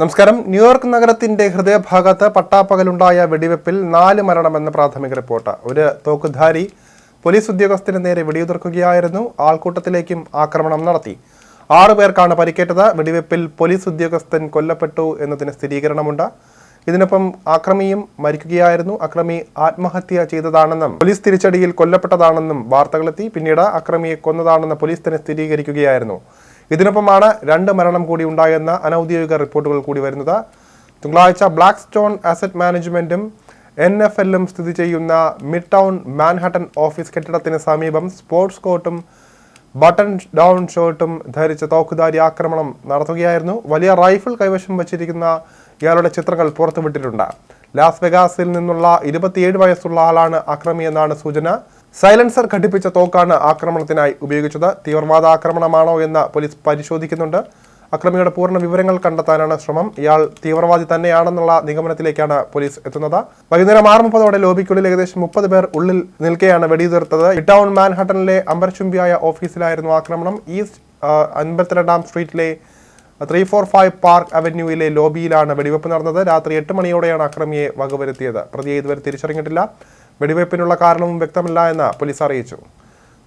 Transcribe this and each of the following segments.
നമസ്കാരം. ന്യൂയോർക്ക് നഗരത്തിന്റെ ഹൃദയഭാഗത്ത് പട്ടാപ്പകലുണ്ടായ വെടിവെപ്പിൽ നാല് മരണമെന്ന് പ്രാഥമിക റിപ്പോർട്ട്. ഒരു തോക്കുധാരി പോലീസ് ഉദ്യോഗസ്ഥന് നേരെ വെടിയുതിർക്കുകയായിരുന്നു. ആൾക്കൂട്ടത്തിലേക്കും ആക്രമണം നടത്തി. ആറു പേർക്കാണ് പരിക്കേറ്റത്. വെടിവെപ്പിൽ പോലീസ് ഉദ്യോഗസ്ഥൻ കൊല്ലപ്പെട്ടു എന്നതിന് സ്ഥിരീകരണമുണ്ട്. ഇതിനൊപ്പം ആക്രമിയും മരിക്കുകയായിരുന്നു. അക്രമി ആത്മഹത്യ ചെയ്തതാണെന്നും പോലീസ് തിരിച്ചടിയിൽ കൊല്ലപ്പെട്ടതാണെന്നും വാർത്തകളെത്തി. പിന്നീട് അക്രമിയെ കൊന്നതാണെന്ന് പോലീസ് തന്നെ സ്ഥിരീകരിക്കുകയായിരുന്നു. ഇതിനൊപ്പമാണ് രണ്ട് മരണം കൂടി ഉണ്ടായെന്ന അനൌദ്യോഗിക റിപ്പോർട്ടുകൾ കൂടി വരുന്നത്. തിങ്കളാഴ്ച ബ്ലാക്ക് സ്റ്റോൺ അസറ്റ് മാനേജ്മെന്റും എൻ എഫ് എല്ലും സ്ഥിതി ചെയ്യുന്ന മിഡ് ടൗൺ മാൻഹട്ടൻ ഓഫീസ് കെട്ടിടത്തിന് സമീപം സ്പോർട്സ് കോർട്ടും ബട്ടൺ ഡൗൺ ഷർട്ടും ധരിച്ച തോക്കുധാരി ആക്രമണം നടത്തുകയായിരുന്നു. വലിയ റൈഫിൾ കൈവശം വച്ചിരിക്കുന്ന ഇയാളുടെ ചിത്രങ്ങൾ പുറത്തുവിട്ടിട്ടുണ്ട്. ലാസ് വെഗാസിൽ നിന്നുള്ള ഇരുപത്തിയേഴ് വയസ്സുള്ള ആളാണ് അക്രമിയെന്നാണ് സൂചന. സൈലൻസർ ഘടിപ്പിച്ച തോക്കാണ് ആക്രമണത്തിനായി ഉപയോഗിച്ചത്. തീവ്രവാദ ആക്രമണമാണോ എന്ന് പോലീസ് പരിശോധിക്കുന്നുണ്ട്. അക്രമിയുടെ പൂർണ വിവരങ്ങൾ കണ്ടെത്താനാണ് ശ്രമം. ഇയാൾ തീവ്രവാദി തന്നെയാണെന്നുള്ള നിഗമനത്തിലേക്കാണ് പോലീസ് എത്തുന്നത്. വൈകുന്നേരം ആറ് മുപ്പതോടെ ലോബിക്കുള്ളിൽ ഏകദേശം മുപ്പത് പേർ ഉള്ളിൽ നിൽക്കെയാണ് വെടിയുതിർത്തത്. ടൗൺ മാൻഹട്ടനിലെ അമ്പരചുംബിയായ ഓഫീസിലായിരുന്നു ആക്രമണം. ഈസ്റ്റ് അൻപത്തിരണ്ടാം സ്ട്രീറ്റിലെ ത്രീ ഫോർ ഫൈവ് പാർക്ക് അവന്യൂയിലെ ലോബിയിലാണ് വെടിവെപ്പ് നടന്നത്. രാത്രി എട്ട് മണിയോടെയാണ് അക്രമിയെ വകവരുത്തിയത്. പ്രതിയെ ഇതുവരെ തിരിച്ചറിഞ്ഞിട്ടില്ല. വെടിവെപ്പിനുള്ള കാരണവും വ്യക്തമല്ല എന്ന് പോലീസ് അറിയിച്ചു.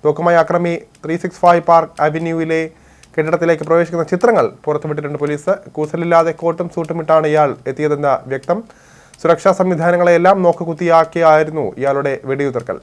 തോക്കുമായി അക്രമി ത്രീ സിക്സ് ഫൈവ് പാർക്ക് അവന്യൂവിലെ കെട്ടിടത്തിലേക്ക് പ്രവേശിക്കുന്ന ചിത്രങ്ങൾ പുറത്തുവിട്ടിട്ടുണ്ട് പോലീസ്. കൂസലില്ലാതെ കോട്ടും സൂട്ടും ഇട്ടാണ് ഇയാൾ എത്തിയതെന്ന് വ്യക്തം. സുരക്ഷാ സംവിധാനങ്ങളെല്ലാം നോക്കുകുത്തിയാക്കിയായിരുന്നു ഇയാളുടെ വെടിയുതിർക്കൽ.